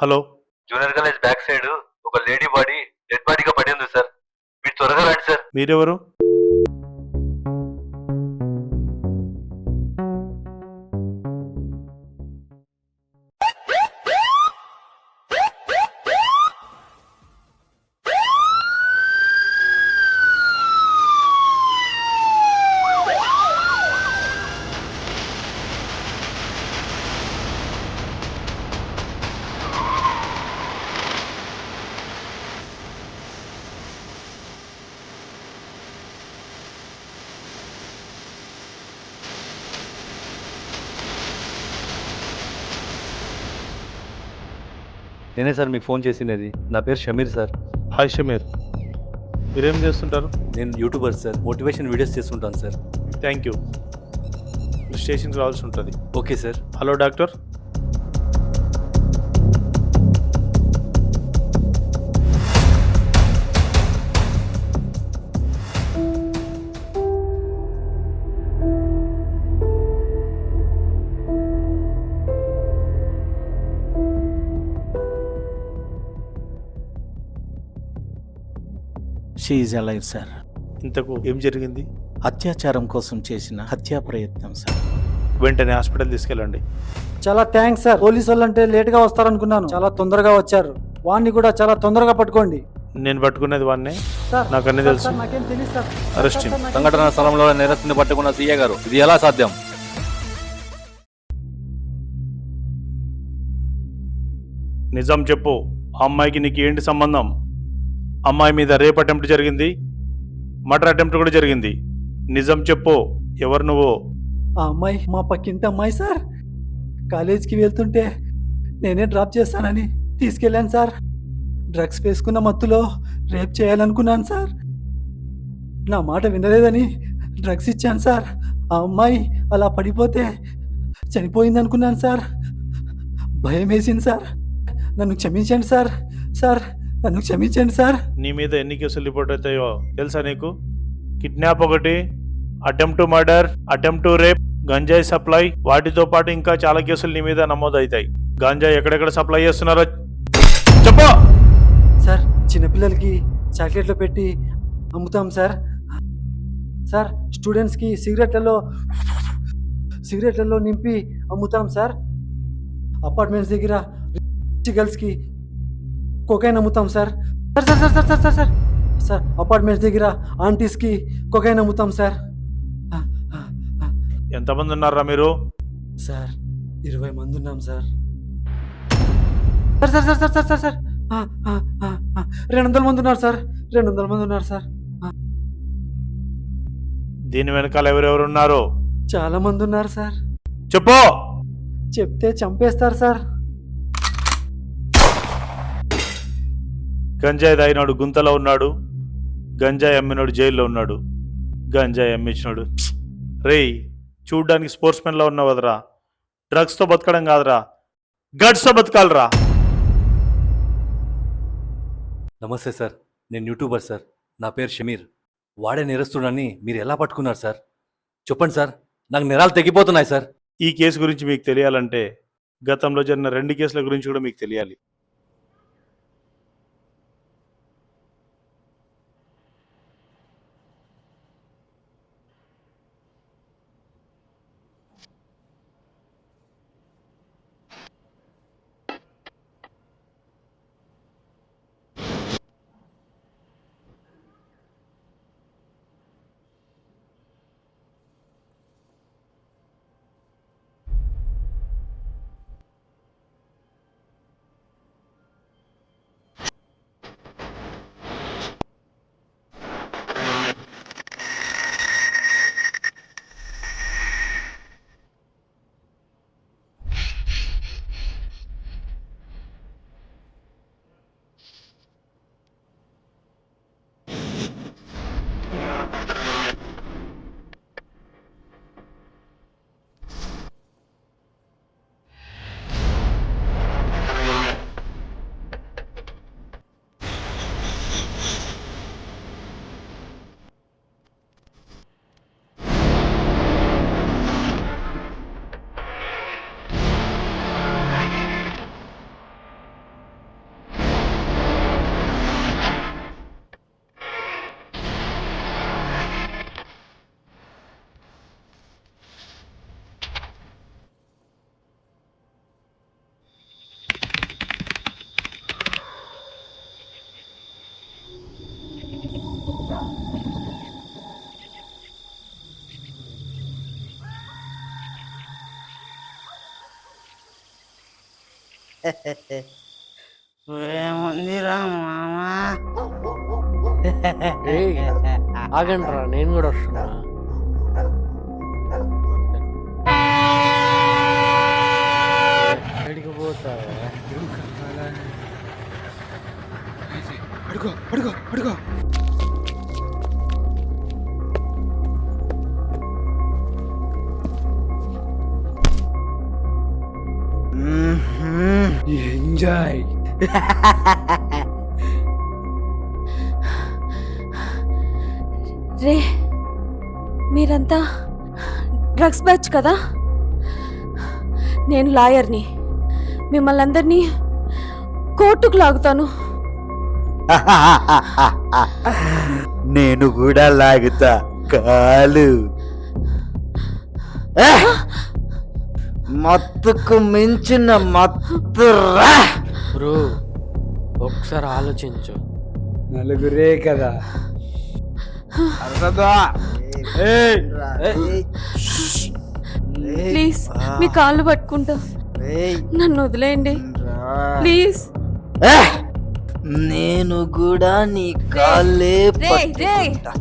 Hello. Junior college back side ఒక lady body dead బాడీగా పడి ఉంది సార్. మీరు త్వరగా రండి సార్. మీరెవరు? నేనే సార్ మీకు ఫోన్ చేసినది నా పేరు షమీర్ సార్. హాయ్ షమీర్. మీరేం చేస్తుంటారు? నేను యూట్యూబర్ సార్. మోటివేషన్ వీడియోస్ చేస్తుంటాను సార్. Thank you. స్టేషన్కి రావాల్సి ఉంటుంది. Okay sir. Hello doctor. She alive sir. ఇంతకు ఏం జరిగింది? అత్యాచారం కోసం చేసిన హత్యా ప్రయత్నం సార్. వెంటనే హాస్పిటల్ తీసుకెళ్ళండి. చాలా థ్యాంక్స్ సార్. పోలీసు వాళ్ళు అంటే లేట్గా వస్తారనుకున్నాను. చాలా తొందరగా వచ్చారు. వాడిని కూడా చాలా తొందరగా పట్టుకోండి. నేను పట్టుకునేది వాడినే సార్ నాకు అన్నీ తెలుసు. సార్, నాకేం తెలియదు సార్. అరెస్ట్ సంఘటన స్థలంలో నేరస్తుని పట్టుకున్న సీఏ గారు ఇది ఎలా సాధ్యం? నిజం చెప్పు ఆ అమ్మాయికి నీకు ఏంటి సంబంధం? అమ్మాయి మీద రేప్ అటెంప్ట్ జరిగింది మర్డర్ అటెంప్ట్ కూడా జరిగింది. నిజం చెప్పు ఎవరు నువ్వు? ఆ అమ్మాయి మా పక్కింటి అమ్మాయి సార్. కాలేజీకి వెళ్తుంటే నేనే డ్రాప్ చేస్తానని తీసుకెళ్ళాను సార్. డ్రగ్స్ వేసుకున్న మత్తులో రేప్ చేయాలనుకున్నాను సార్. నా మాట వినలేదని డ్రగ్స్ ఇచ్చాను సార్. ఆ అమ్మాయి అలా పడిపోతే చనిపోయింది అనుకున్నాను సార్. భయం వేసింది సార్. నన్ను క్షమించండి సార్. సార్ నన్ను క్షమించండి సార్. నీ మీద ఎన్ని కేసులు రిపోర్ట్ అవుతాయో తెలుసా నీకు? కిడ్నాప్ ఒకటి attempt to murder attempt to rape గంజాయి సప్లై వాటితో పాటు ఇంకా చాలా కేసులు నీ మీద నమోదవుతాయి. గంజాయి ఎక్కడెక్కడ సప్లై చేస్తున్నారో చెప్పు! సార్ చిన్నపిల్లలకి చాక్లెట్లు పెట్టి అమ్ముతాం సార్. సార్ స్టూడెంట్స్కి సిగరెట్లలో సిగరెట్లలో నింపి అమ్ముతాం సార్. అపార్ట్మెంట్స్ దగ్గర గర్ల్స్కి కొకైన్ అమ్ముతాం sir sir sir sir sir sir sir sir sir apartments దగ్గర ఆంటీస్కి కొకైన్ అమ్ముతాం సార్ ఆ, ఆ, ఆ. ఎంతమంది ఉన్నారా మీరు? సార్ ఇరవై మంది ఉన్నాం sir sir sir sir sir sir sir sir. రెండు వందల మంది ఉన్నారు సార్ రెండు వందల మంది ఉన్నారు సార్ దీని వెనకాల ఎవరెవరు ఉన్నారో? చాలా మంది ఉన్నారు సార్ చెప్పు! చెప్తే చంపేస్తారు సార్ గంజాయి తాగినాడు గుంతలో ఉన్నాడు గంజాయి అమ్మినాడు జైల్లో ఉన్నాడు. గంజాయి అమ్మించినాడు రేయ్ చూడ్డానికి స్పోర్ట్స్ మెన్లో ఉన్నావు కదరా డ్రగ్స్తో బతకడం కాదురా. గడ్స్తో బతకాలరా. నమస్తే సార్. నేను యూట్యూబర్ సార్. నా పేరు షమీర్. వాడే నేరస్తుడని మీరు ఎలా పట్టుకున్నారు సార్? చెప్పండి సార్. నాకు నేరాలు తెగిపోతున్నాయి సార్. ఈ కేసు గురించి మీకు తెలియాలంటే గతంలో జరిగిన రెండు కేసుల గురించి కూడా మీకు తెలియాలి. ఏముందిరా మామా? ఏయ్, ఆగండ్రా నేను కూడా వస్తున్నా. ఎక్కడికి పోతావా అడుగో అడుగో అడుగో. ఎంజాయ్ రే మీరంతా డ్రగ్స్ బ్యాచ్ కదా? నేను లాయర్ని. మిమ్మల్ని అందరినీ కోర్టుకు లాగుతాను. నేను కూడా లాగుతా. కాలు. ఏ! మత్తుకు మించిన మత్తు రా. బ్రో ఒకసారి ఆలోచించు. నలుగురే కదా. ప్లీజ్ మీ కాళ్ళు పట్టుకుంటా. నన్ను వదిలేయండి. ప్లీజ్. ఏ! నేను కూడా నీ కాళ్ళే. పట్టుకుంటా.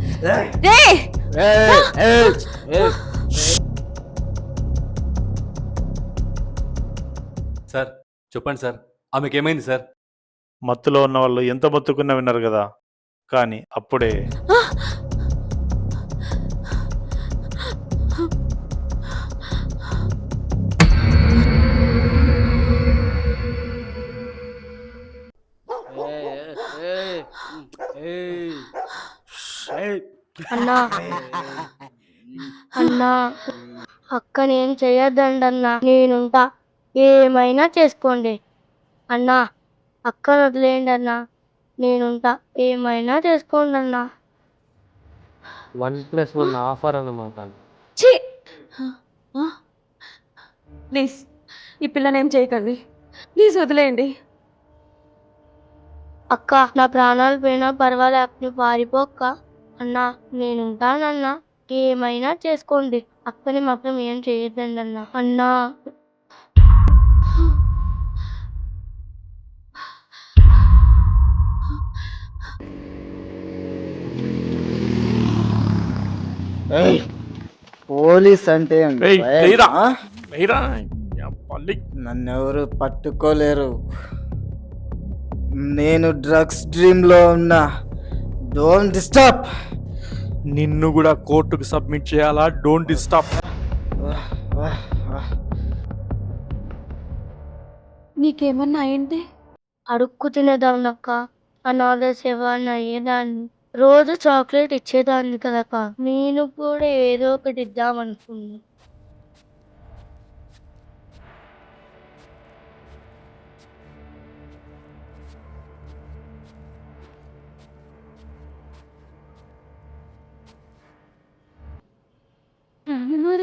చెప్పండి సార్. ఆమెకి ఏమైంది సార్? మత్తులో ఉన్న వాళ్ళు ఎంత మొత్తుకున్నా విన్నారు కదా. కానీ అప్పుడే అన్నా. అన్నా అక్కనేం చేయొద్దండి అన్నా నేనుంటా. ఏమైనా చేసుకోండి. అన్నా అక్కను వదిలేయండి అన్నా. నేనుంటా. ఏమైనా చేసుకోండి అన్నా. వన్ ప్లస్ వన్ ఆఫర్ అన్నమాట. ఛీ! ప్లీజ్ ఈ పిల్లనేం చేయకండి. ప్లీజ్ వదిలేయండి. అక్క నా ప్రాణాలు పోయినా పర్వాలేదు నువ్వు పారిపోక్క అన్నా నేనుంటానన్నా. ఏమైనా చేసుకోండి. అక్కని మాత్రం ఏం చేయొద్దండి అన్నా. అన్నా పోలీస్ అంటే. ఆ? నన్నెవరు పట్టుకోలేరు. నేను డ్రగ్స్ డ్రీమ్లో ఉన్నా. Don't disturb. నిన్ను కూడా కోర్టుకు సబ్మిట్ చేయాలా? Don't disturb. నీకేమన్నా అయింది? అడుక్కు తినేదాన్నక్క అనాథ సేవ అయ్యేదాన్ని రోజు చాక్లెట్ ఇచ్చేదాన్ని కదక్క. నేను కూడా ఏదో ఒకటి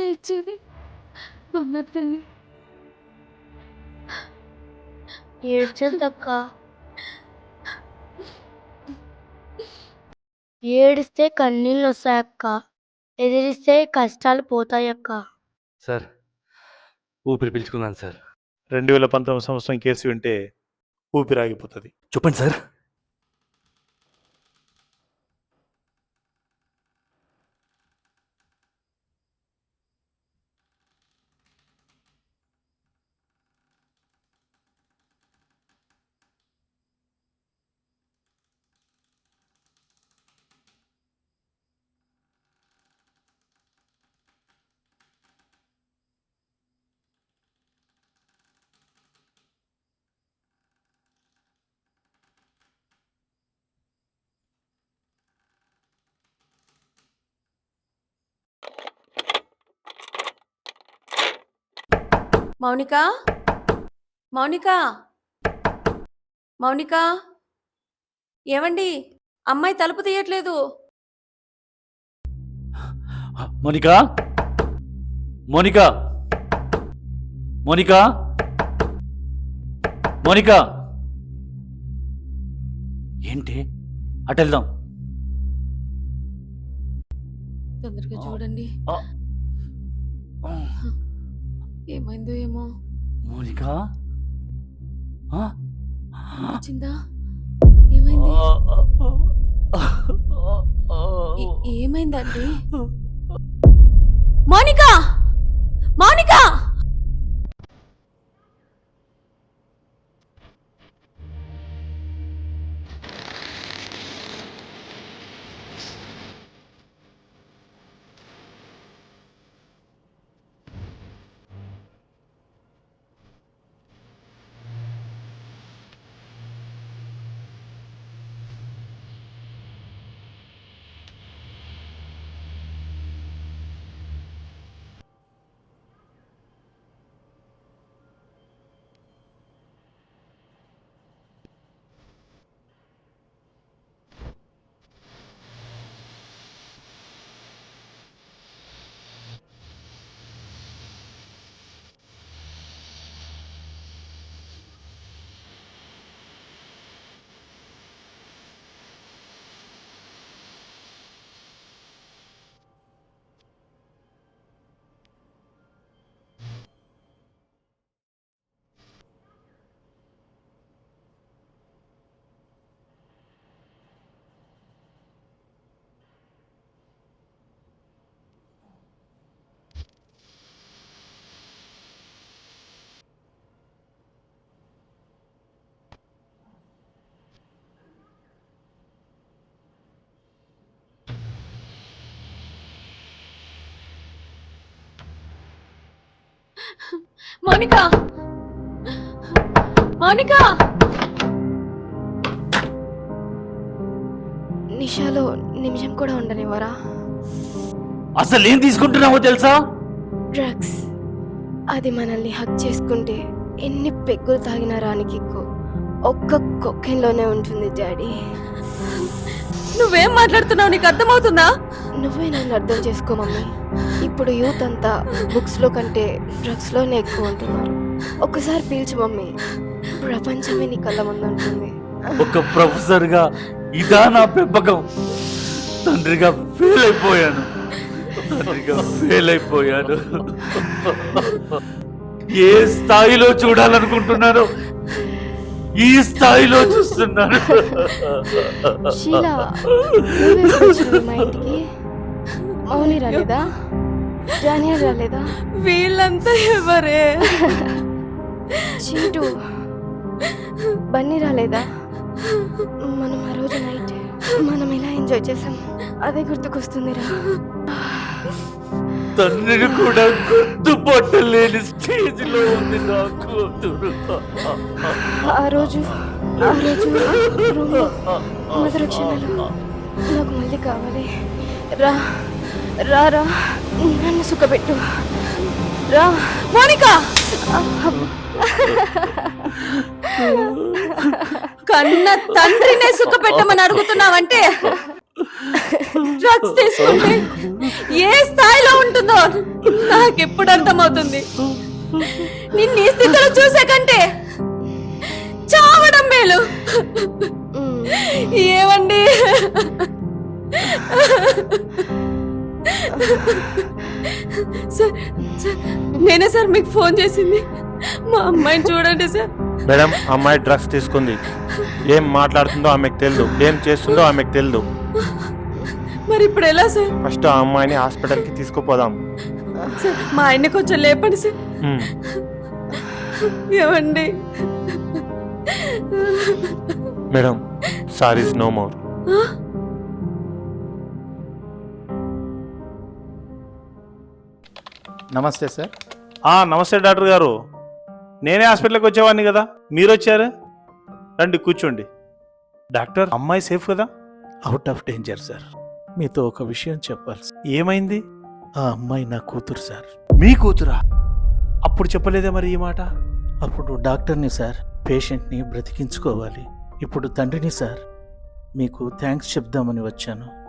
ఇచ్చేది బంగారు ఏడిస్తే కన్నీళ్ళు వస్తాయక్క ఎదిరిస్తే కష్టాలు పోతాయక్క. సార్ ఊపిరి పీల్చుకున్నాను సార్. రెండు వేల పంతొమ్మిది సంవత్సరం కేసు వింటే ఊపిరాగిపోతుంది చెప్పండి సార్. మౌనిక? మౌనిక? మౌనిక? ఏమండి అమ్మాయి తలుపు తీయట్లేదు. మోనికా? మోనికా? మోనికా? మోనికా? ఏంటి? అటు వెళ్దాం. తొందరగా చూడండి. ఏమైందో ఏమో. మోనికా? వచ్చిందా ఏమైంది? ఏమైందండి? మౌనిక! మౌనిక! మౌనిక! మౌనిక! నిషాలో నిమిషం కూడా ఉండనివ్వరా? అసలు ఏం తీసుకుంటున్నావో తెలుసా? డ్రగ్స్. అది మనల్ని హక్ చేసుకుంటే ఎన్ని పెగ్గులు తాగినా రాని కిక్కు ఒక్క కొక్కెన్లోనే ఉంటుంది డాడీ. నువ్వేం మాట్లాడుతున్నావు? నీకు అర్థమవుతుందా? నువ్వే నన్ను అర్థం చేసుకో మమ్మీ. ఇప్పుడు యూత్ అంతా బుక్స్లో కంటే డ్రగ్స్లోనే ఎక్కువ ఉంటున్నారు. ఒక్కసారి పీల్చు మమ్మీ. ప్రపంచమే నీ కళ్ళ ముందు ఉంటుంది. ఒక ప్రొఫెసర్గా ఇదా నా పెంపకం. తండ్రిగా ఫెయిల్ అయిపోయాను. తండ్రిగా ఫెయిల్ అయిపోయాను. ఏ స్థాయిలో చూడాలనుకుంటున్నారో ఈ స్థాయిలో చూస్తున్నాను. మౌని రాలేదా? జానియా రాలేదా? వీళ్ళంతా ఎవరే? చీటు బన్నీ రాలేదా? మనం ఆ రోజు నైట్ మనం ఎలా ఎంజాయ్ చేసాం? అదే గుర్తుకొస్తుందిరా. తండ్రిని కూడా గుర్తుపట్టలేని స్టేజ్లో ఉంది నా కూతురు ఆ రోజు ఆ రోజు మధురక్షణలు నాకు మళ్ళీ కావాలి. రా. రా రా. నన్ను సుఖపెట్టు. రా. మౌనిక! కన్న తండ్రినే సుఖ పెట్టమని అడుగుతున్నావంటే? డ్రగ్స్ తీసుకుంటే ఏ స్థాయిలో ఉంటుందో నాకు ఎప్పుడు అర్థమవుతుంది. నిన్ను ఈ స్థితిలో చూసే కంటే చావడం మేలు. ఏమండి? సార్ సార్ నేనే సార్ మీకు ఫోన్ చేసింది. మా అమ్మాయిని చూడండి సార్. మేడం అమ్మాయి డ్రగ్స్ తీసుకుంది. ఏం మాట్లాడుతుందో ఆమెకు తెలియదు ఏం చేస్తుందో ఆమెకు తెలియదు మరి ఇప్పుడు ఎలా సార్? ఫస్ట్ ఆ అమ్మాయిని హాస్పిటల్కి తీసుకుపోదాం. సార్ మా ఆయన్ని కొంచెం లేపండి సార్. ఉమ్. ఏమండి? Madam sorry's no more. నమస్తే సార్. నమస్తే డాక్టర్ గారు. నేనే హాస్పిటల్కి వచ్చేవాడిని కదా. మీరు వచ్చారు రండి కూర్చోండి. డాక్టర్ అమ్మాయి సేఫ్ కదా? అవుట్ ఆఫ్ డేంజర్ సార్ మీతో ఒక విషయం చెప్పాలి సార్. ఏమైంది? ఆ అమ్మాయి నా కూతురు సార్ మీ కూతురా? అప్పుడు చెప్పలేదే మరి ఈ మాట? అప్పుడు డాక్టర్ని సార్ పేషెంట్ని బ్రతికించుకోవాలి. ఇప్పుడు తండ్రిని సార్ మీకు థ్యాంక్స్ చెప్దామని వచ్చాను.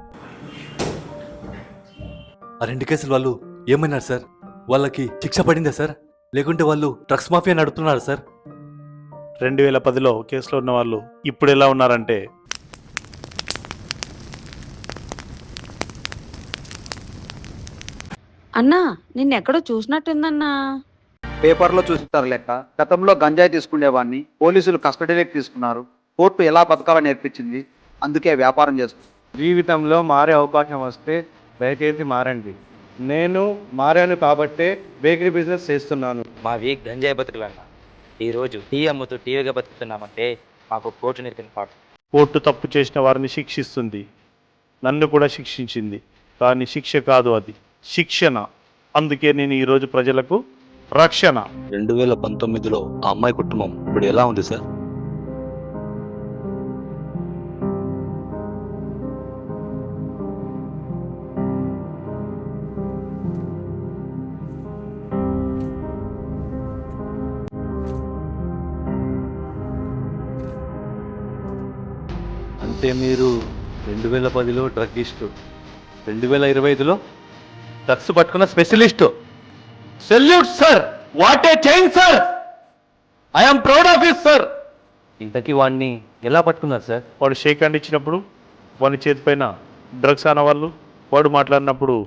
ఆ రెండు కేసులు వాళ్ళు ఏమన్నారు సార్ వాళ్ళకి శిక్ష పడిందా సార్? లేకుంటే వాళ్ళు డ్రగ్స్ మాఫియా నడుపుతున్నారు సార్? రెండు వేల పదిలో కేసులో ఉన్న వాళ్ళు ఇప్పుడు ఎలా ఉన్నారంటే అన్నా నిన్నెక్కడో చూసినట్టుందన్నా. పేపర్లో చూస్తారు లెక్క. గతంలో గంజాయి తీసుకునేవాడిని పోలీసులు కస్టడీలోకి తీసుకున్నారు. కోర్టు ఎలా బతకాలని నేర్పించింది అందుకే వ్యాపారం చేస్తుంది జీవితంలో మారే అవకాశం వస్తే దయచేసి మారండి. నేను మారాను కాబట్టే బేకరీ బిజినెస్ చేస్తున్నాను. మావి గంజాయి బతుకులన్న ఈరోజు టీ అమ్ముతూ టీవీగా బతుకుతున్నామంటే మాకు కోర్టు నేర్పిన పాఠం కోర్టు తప్పు చేసిన వారిని శిక్షిస్తుంది. నన్ను కూడా శిక్షించింది. కానీ శిక్ష కాదు అది. శిక్షణ. అందుకే నేను ఈరోజు ప్రజలకు రక్షణ. రెండు వేల పంతొమ్మిదిలో ఆ అమ్మాయి కుటుంబం ఇప్పుడు ఎలా ఉంది సార్? అంటే మీరు రెండు వేల పదిలో డ్రగ్గిస్టు రెండు వేల ఇరవై ఐదులో డ్రగ్స్ పట్టుకున్న specialist. Salute sir! What a change sir! I'm proud of it sir! ఇంతకీ వాడిని ఎలా పట్టుకున్నారు సార్? వాడు షేక్ హ్యాండ్ ఇచ్చినప్పుడు వాని చేతిపైన డ్రగ్స్ అన్న వాళ్ళు వాడు మాట్లాడినప్పుడు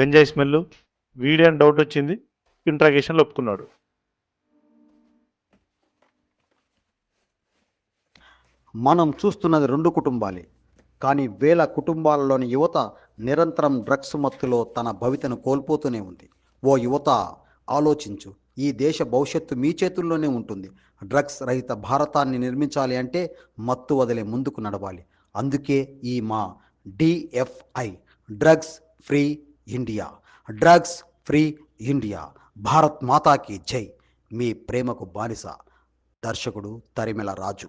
గంజాయి స్మెల్ వీడియో అని డౌట్ వచ్చింది ఇంట్రాగేషన్లో ఒప్పుకున్నాడు. మనం చూస్తున్నది రెండు కుటుంబాలే. కానీ వేల కుటుంబాలలోని యువత నిరంతరం డ్రగ్స్ మత్తులో తన భవితను కోల్పోతూనే ఉంది. ఓ యువత ఆలోచించు. ఈ దేశ భవిష్యత్తు మీ చేతుల్లోనే ఉంటుంది. డ్రగ్స్ రహిత భారతాన్ని నిర్మించాలి అంటే మత్తు వదిలే ముందుకు నడవాలి. అందుకే ఈ మా DFI drugs free India. Drugs free India. Bharat మాతాకి జై. మీ ప్రేమకు బానిస. దర్శకుడు తరిమెల రాజు.